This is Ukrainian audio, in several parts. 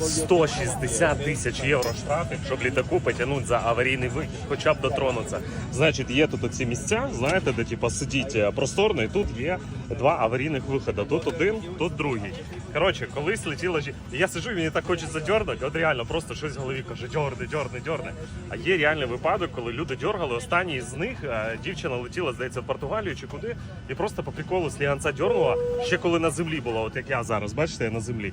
160 тисяч євро штрафів, щоб літаку потягнути за аварійний вихід, хоча б дотронутися. Значить, є тут оці місця, знаєте, де типу, сидіть е, просторно, і тут є два аварійних виходи. Тут один, тут другий. Коротше, колись летіла жі- Я сиджу, і мені так хочеться дьорнути, от реально просто щось в голові каже, дьорни, дьорни, дьорни. А є реальний випадок, коли люди дьоргали. Останній з них е, дівчина летіла, здається, в Португалію чи куди, і просто по приколу сліганця дьорнула, ще коли на землі була, от як я зараз, бачите, я на землі.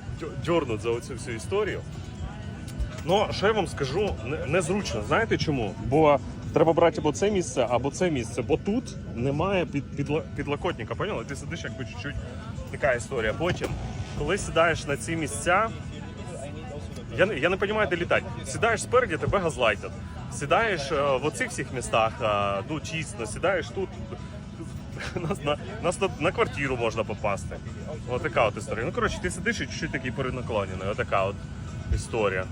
дьорнуть за оцю всю історію? Ну, що я вам скажу, не- незручно. Знаєте чому? Бо треба брати або це місце, або це місце, бо тут немає під, підла- підлокотника. Поняли? Ти сидиш як по чуть-чуть. Така історія. Потім, коли сідаєш на ці місця, я, я не розумію, де літати. Сідаєш спереді, тебе газлайтять. Сідаєш е, в оцих всіх містах, е, ну тісно, сідаєш тут. Нас на, нас на, на квартиру можна попасти. Отака така от історія. Ну, коротше, ти сидиш і чуть-чуть такий перенаклонений. Отака от історія.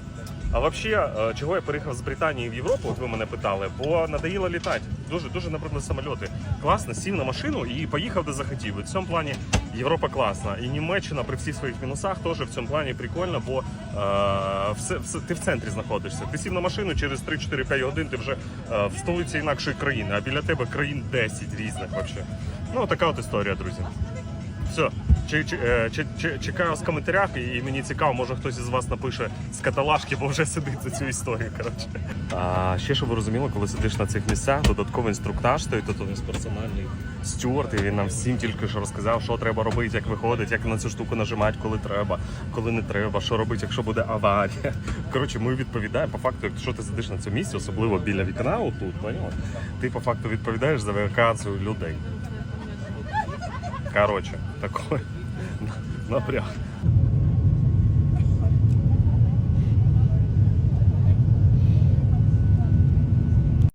А взагалі, е, чого я переїхав з Британії в Європу, от ви мене питали, бо надоїло літати. Дуже дуже набридли самольоти. Класно, сів на машину і поїхав де захотів. І в цьому плані Європа класна. І Німеччина при всіх своїх мінусах теж в цьому плані прикольно, бо е, все, все, ти в центрі знаходишся. Ти сів на машину через 3-4-5 годин, ти вже е, в столиці інакшої країни, а біля тебе країн 10 різних взагалі. Ну, така от історія, друзі. Все. Чи, чи, е, чи, чи, чекаю в коментарях, і, мені цікаво, може хтось із вас напише з каталажки, бо вже сидить за цю історію. Коротше. А ще щоб ви розуміли, коли сидиш на цих місцях, додатковий інструктаж стоїть, тут у нас персональний стюард, і він нам всім тільки що розказав, що треба робити, як виходить, як на цю штуку нажимати, коли треба, коли не треба, що робити, якщо буде аварія. Коротше, ми відповідаємо по факту, якщо ти сидиш на цьому місці, особливо біля вікна, отут, поняла? ти по факту відповідаєш за евакуацію людей. Короче, такой напряг.